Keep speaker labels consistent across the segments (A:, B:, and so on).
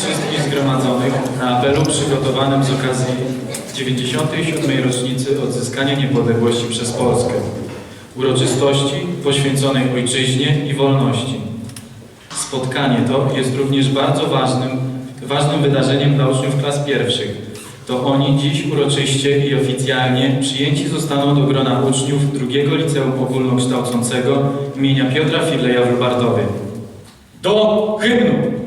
A: wszystkich zgromadzonych na apelu przygotowanym z okazji 97. rocznicy odzyskania niepodległości przez Polskę. Uroczystości poświęconej ojczyźnie i wolności. Spotkanie to jest również bardzo ważnym, ważnym wydarzeniem dla uczniów klas pierwszych. To oni dziś uroczyście i oficjalnie przyjęci zostaną do grona uczniów drugiego liceum ogólnokształcącego imienia Piotra Fileja w. Do hymnu!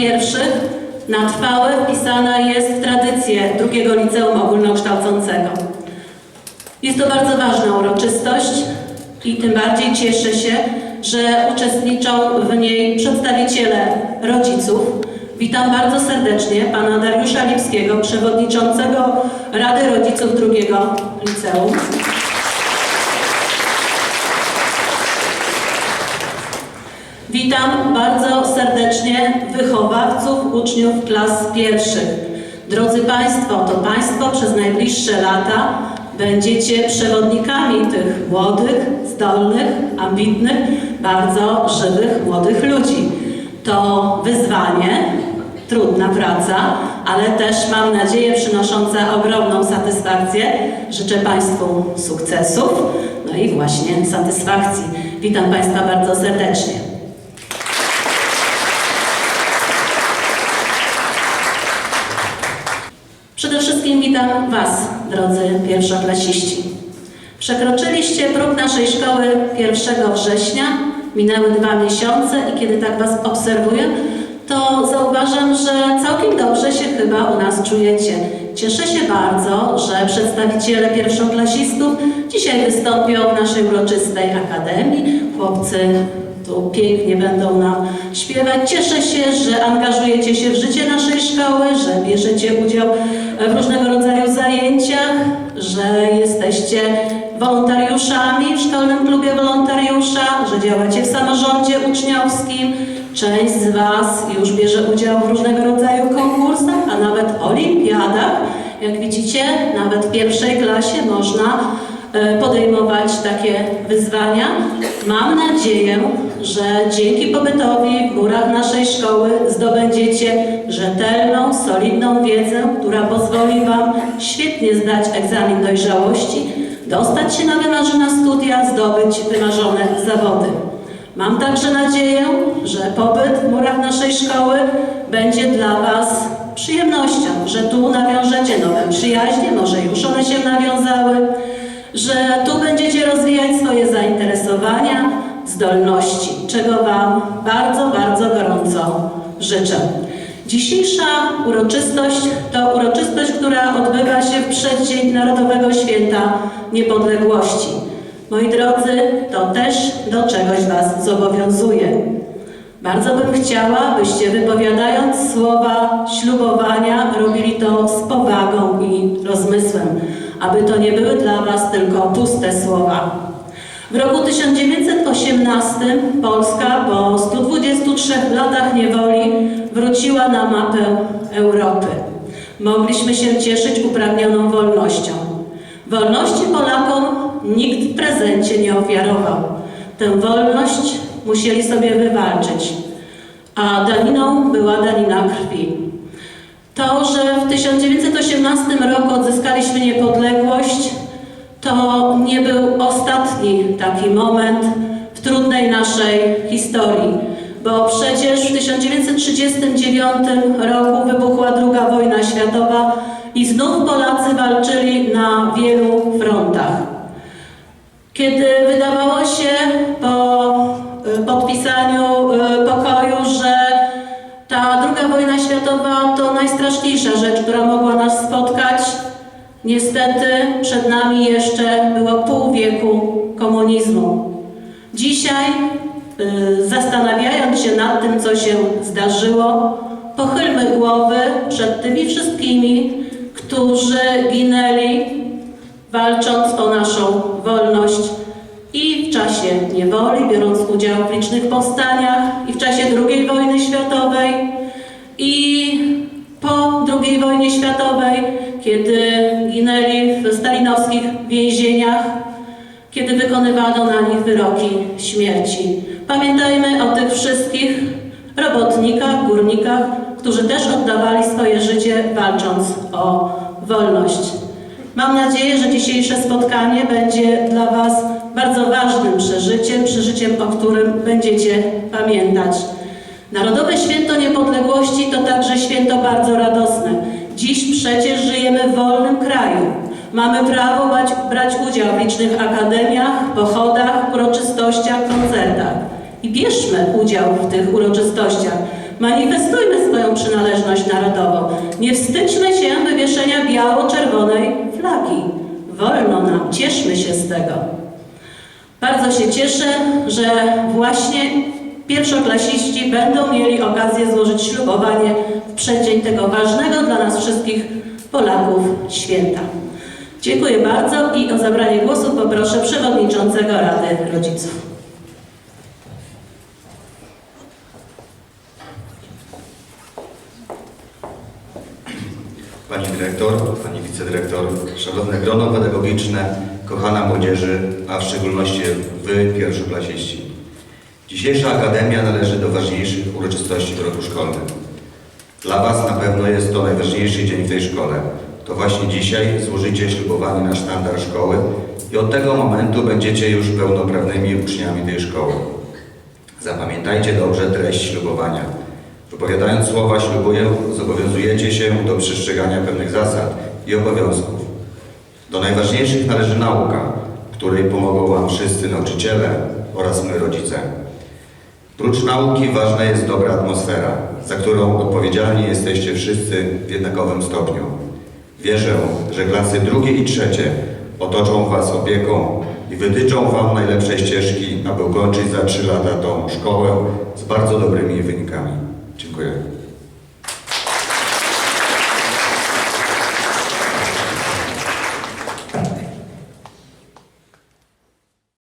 B: Pierwszych na trwałe wpisana jest w tradycję drugiego liceum ogólnokształcącego. Jest to bardzo ważna uroczystość i tym bardziej cieszę się, że uczestniczą w niej przedstawiciele rodziców. Witam bardzo serdecznie pana Dariusza Lipskiego, przewodniczącego Rady Rodziców drugiego liceum. Witam bardzo serdecznie wychowawców, uczniów klas pierwszych. Drodzy Państwo, to Państwo przez najbliższe lata będziecie przewodnikami tych młodych, zdolnych, ambitnych, bardzo żywych młodych ludzi. To wyzwanie, trudna praca, ale też mam nadzieję przynosząca ogromną satysfakcję. Życzę Państwu sukcesów, no i właśnie satysfakcji. Witam Państwa bardzo serdecznie. Wszystkim witam Was, drodzy pierwszoklasiści. Przekroczyliście próg naszej szkoły 1 września, minęły dwa miesiące i kiedy tak Was obserwuję, to zauważam, że całkiem dobrze się chyba u nas czujecie. Cieszę się bardzo, że przedstawiciele pierwszoklasistów dzisiaj wystąpią w naszej uroczystej akademii. Chłopcy tu pięknie będą nam śpiewać. Cieszę się, że angażujecie się w życie naszej szkoły, że bierzecie udział w różnego rodzaju zajęciach, że jesteście wolontariuszami w Szkolnym Klubie Wolontariusza, że działacie w samorządzie uczniowskim. Część z Was już bierze udział w różnego rodzaju konkursach, a nawet olimpiadach. Jak widzicie, nawet w pierwszej klasie można podejmować takie wyzwania. Mam nadzieję, że dzięki pobytowi w murach naszej szkoły zdobędziecie rzetelną, solidną wiedzę, która pozwoli Wam świetnie zdać egzamin dojrzałości, dostać się na wymarzone studia, zdobyć wymarzone zawody. Mam także nadzieję, że pobyt w murach naszej szkoły będzie dla Was przyjemnością, że tu nawiążecie nowe przyjaźnie, może już one się nawiązały, że tu będziecie rozwijać swoje zainteresowania, zdolności, czego Wam bardzo, bardzo gorąco życzę. Dzisiejsza uroczystość to uroczystość, która odbywa się w przeddzień Narodowego Święta Niepodległości. Moi drodzy, to też do czegoś Was zobowiązuje. Bardzo bym chciała, byście wypowiadając słowa ślubowania, robili to z powagą i rozmysłem, aby to nie były dla Was tylko puste słowa. W roku 1918 Polska po 123 latach niewoli wróciła na mapę Europy. Mogliśmy się cieszyć upragnioną wolnością. Wolności Polakom nikt w prezencie nie ofiarował. Tę wolność musieli sobie wywalczyć, a daniną była danina krwi. To, że w 1918 roku odzyskaliśmy niepodległość, to nie był ostatni taki moment w trudnej naszej historii, bo przecież w 1939 roku wybuchła II wojna światowa i znów Polacy walczyli na wielu frontach. Kiedy wydawało się po y, podpisaniu y, pokoju, najstraszniejsza rzecz, która mogła nas spotkać, niestety przed nami jeszcze było pół wieku komunizmu. Dzisiaj, y, zastanawiając się nad tym, co się zdarzyło, pochylmy głowy przed tymi wszystkimi, którzy ginęli walcząc o naszą wolność i w czasie niewoli, biorąc udział w licznych powstaniach, i w czasie II wojny światowej, kiedy ginęli w stalinowskich więzieniach, kiedy wykonywano na nich wyroki śmierci. Pamiętajmy o tych wszystkich robotnikach, górnikach, którzy też oddawali swoje życie walcząc o wolność. Mam nadzieję, że dzisiejsze spotkanie będzie dla Was bardzo ważnym przeżyciem, przeżyciem, o którym będziecie pamiętać. Narodowe Święto Niepodległości to także święto bardzo radosne. Dziś przecież Mamy prawo brać, brać udział w licznych akademiach, pochodach, uroczystościach, koncertach. I bierzmy udział w tych uroczystościach. Manifestujmy swoją przynależność narodową. Nie wstydźmy się wywieszenia biało-czerwonej flagi. Wolno nam, cieszmy się z tego. Bardzo się cieszę, że właśnie pierwszoklasiści będą mieli okazję złożyć ślubowanie w przeddzień tego ważnego dla nas wszystkich Polaków święta. Dziękuję bardzo i o zabranie głosu poproszę przewodniczącego Rady Rodziców.
C: Pani dyrektor, pani wicedyrektor, szanowne grono pedagogiczne, kochana młodzieży, a w szczególności wy, pierwszoklasiści. Dzisiejsza Akademia należy do ważniejszych uroczystości w roku szkolnym. Dla Was na pewno jest to najważniejszy dzień w tej szkole. To właśnie dzisiaj złożycie ślubowanie na sztandar szkoły i od tego momentu będziecie już pełnoprawnymi uczniami tej szkoły. Zapamiętajcie dobrze treść ślubowania. Wypowiadając słowa ślubuję, zobowiązujecie się do przestrzegania pewnych zasad i obowiązków. Do najważniejszych należy nauka, której pomogą Wam wszyscy nauczyciele oraz my rodzice. Prócz nauki ważna jest dobra atmosfera, za którą odpowiedzialni jesteście wszyscy w jednakowym stopniu. Wierzę, że klasy drugie i trzecie otoczą Was opieką i wytyczą Wam najlepsze ścieżki, aby ukończyć za trzy lata tą szkołę z bardzo dobrymi wynikami. Dziękuję.